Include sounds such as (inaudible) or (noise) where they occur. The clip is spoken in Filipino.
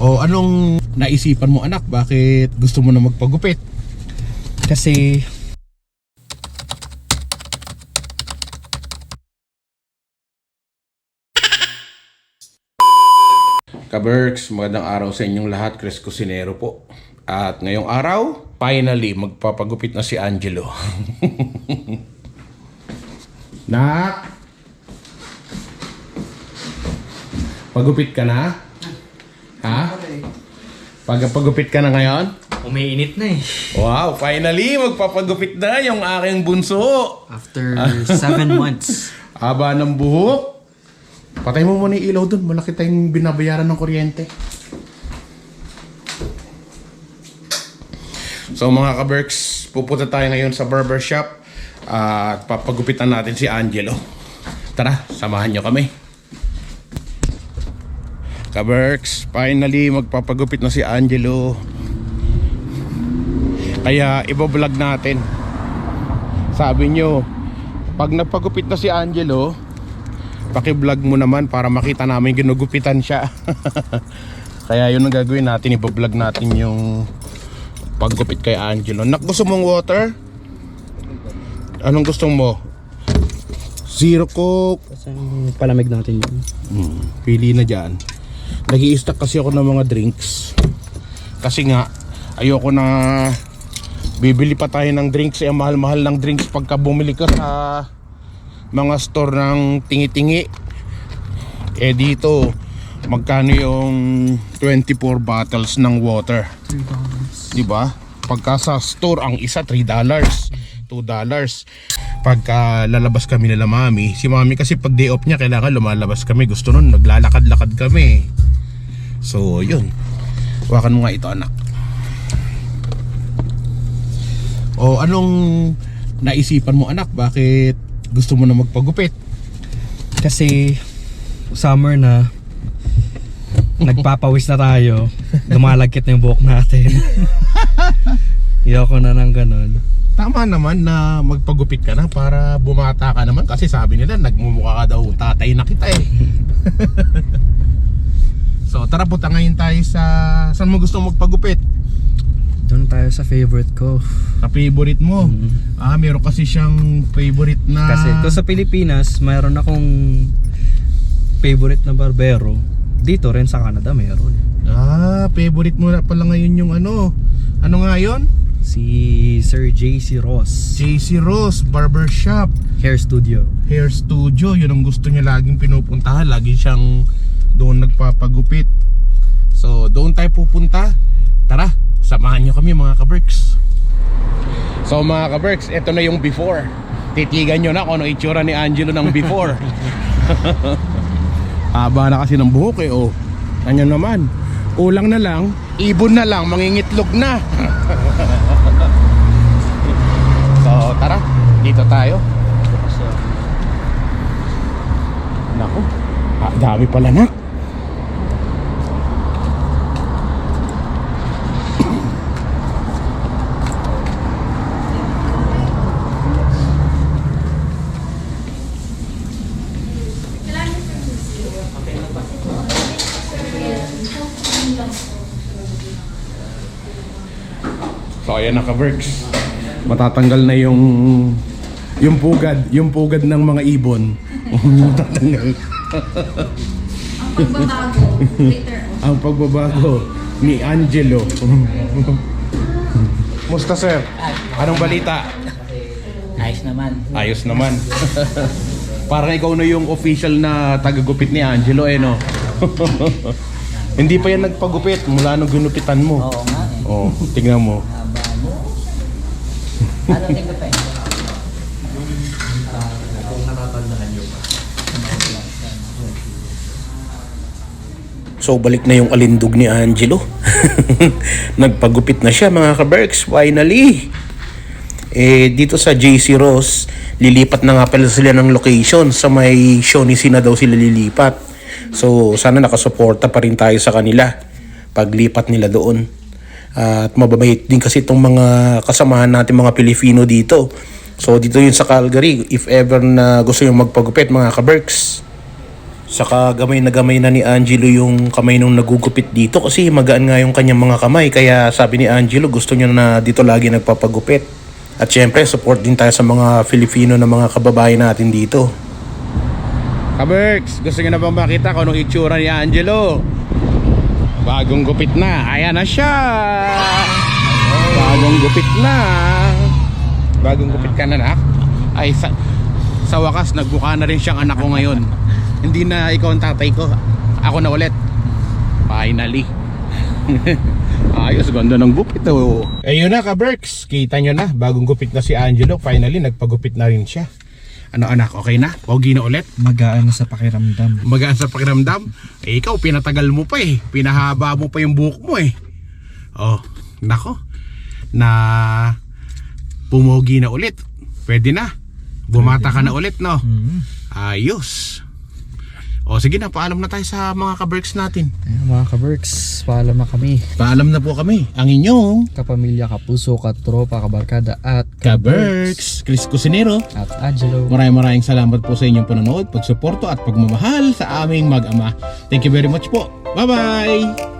O anong naisipan mo anak? Bakit gusto mo na magpagupit? Kasi Kaberks, magandang araw sa inyong lahat. Chris Cusinero po. At ngayong araw, finally, magpapagupit na si Angelo. (laughs) Nak! Pagupit ka na? Pagpagupit ka na ngayon? umiinit na eh. Wow, finally, magpapagupit na yung aking bunso. After seven months. (laughs) Haba ng buhok. Patay mo muna yung ilaw dun. Malaki tayong binabayaran ng kuryente. So mga ka-Berks, pupunta tayo ngayon sa barbershop at papagupitan natin si Angelo. Tara, samahan nyo kami. Ka-Berks, finally magpapagupit na si Angelo. Kaya ibablog natin. Sabi nyo, pag nagpagupit na si Angelo, paki-vlog mo naman para makita namin ginugupitan siya. (laughs) Kaya yun ang gagawin natin, ibablog natin yung paggupit kay Angelo. Nak, gusto mong water? Anong gusto mo? Zero Coke. Kasi palamig natin yun. Hmm, pili na dyan. Nag stack kasi ako ng mga drinks. Kasi nga, ayoko na bibili pa tayo ng drinks. Eh, mahal-mahal ng drinks pagka bumili ka sa mga store ng tingi-tingi. Eh dito, magkano yung 24 bottles ng water? Di ba? Pagka sa store, ang isa $3, $2. Pagka lalabas kami nila mami, si mami kasi pag day off niya, kailangan lumalabas kami. Gusto nun, naglalakad-lakad kami. So, yun. Wakan mo nga ito, anak. O, anong naisipan mo, anak? Bakit gusto mo na magpagupit? Kasi summer na nagpapawis na tayo. (laughs) Lumalagkit na yung buhok natin. (laughs) Ayoko na ng ganun. Tama naman na magpagupit ka na para bumata ka naman kasi sabi nila nagmumukha ka daw tatay na kita eh. (laughs) so tara punta ngayon tayo sa saan mo gusto magpagupit? Doon tayo sa favorite ko. Sa favorite mo. Mm. Ah, meron kasi siyang favorite na Kasi kung sa Pilipinas, mayroon akong favorite na barbero. Dito rin sa Canada meron. Ah, favorite mo na pala ngayon yung ano. Ano nga 'yon? Si Sir JC Ross. JC Ross Barbershop Hair Studio. Hair Studio. Yun ang gusto niya laging pinupuntahan. Lagi siyang doon nagpapagupit. So, doon tayo pupunta. Tara, samahan nyo kami mga ka-Berks. So mga ka-Berks, ito na yung before. Titigan nyo na kung ano itsura ni Angelo ng before. (laughs) Haba na kasi ng buhok eh, oh. Kanya naman. Kulang na lang, ibon na lang, mangingitlog na. so, tara, dito tayo. Naku, ah, dami pala na. So ayan na ka-Berks. Matatanggal na yung yung pugad, yung pugad ng mga ibon. (laughs) Matatanggal. Ang pagbabago later. Ang pagbabago ni Angelo. Musta sir? Anong balita? Ayos naman. Ayos naman. Parang ikaw na yung official na tagagupit ni Angelo eh no? (laughs) Hindi pa yan nagpagupit mula nung ginupitan mo. Oo nga eh. Oh, tingnan mo. Ano tingko pa eh? So balik na yung alindog ni Angelo. (laughs) Nagpagupit na siya mga ka-Berks, finally. Eh dito sa JC Ross, lilipat na nga pala sila ng location sa may Shawnee na daw sila lilipat. So sana nakasuporta pa rin tayo sa kanila paglipat nila doon. At mababait din kasi itong mga kasamahan natin mga Pilipino dito. So dito yun sa Calgary, if ever na gusto yung magpagupit mga ka-Berks. Saka gamay na gamay na ni Angelo yung kamay nung nagugupit dito kasi magaan nga yung kanyang mga kamay. Kaya sabi ni Angelo gusto niya na dito lagi nagpapagupit. At syempre support din tayo sa mga Filipino na mga kababayan natin dito. Kaberks, gusto niyo na bang makita kung anong itsura ni Angelo? Bagong gupit na. Ayan na siya. Bagong gupit na. Bagong gupit ka na, nak? Ay, sa, sa wakas, nagbuka na rin siyang anak ko ngayon. Hindi na ikaw ang tatay ko. Ako na ulit. Finally. (laughs) Ayos, ganda ng gupit oh. Ayun na ka Berks, kita nyo na, bagong gupit na si Angelo. Finally, nagpagupit na rin siya. Ano anak, okay na? Pogi na ulit? Magaan sa pakiramdam. Magaan sa pakiramdam. Eh, ikaw, pinatagal mo pa eh. Pinahaba mo pa yung buhok mo eh. Oh, nako. Na pumogi na ulit. Pwede na. Bumata ka na ulit, no? Mm. Ayos. O sige na, paalam na tayo sa mga kaberks natin. Ayan, mga ka-Berks, paalam na kami. Paalam na po kami. Ang inyong Kapamilya, kapuso, katropa, kabarkada at kaberks. Chris Cusinero. At Angelo. Maraming maraming salamat po sa inyong panonood, pagsuporto at pagmamahal sa aming mag-ama. Thank you very much po. Bye-bye!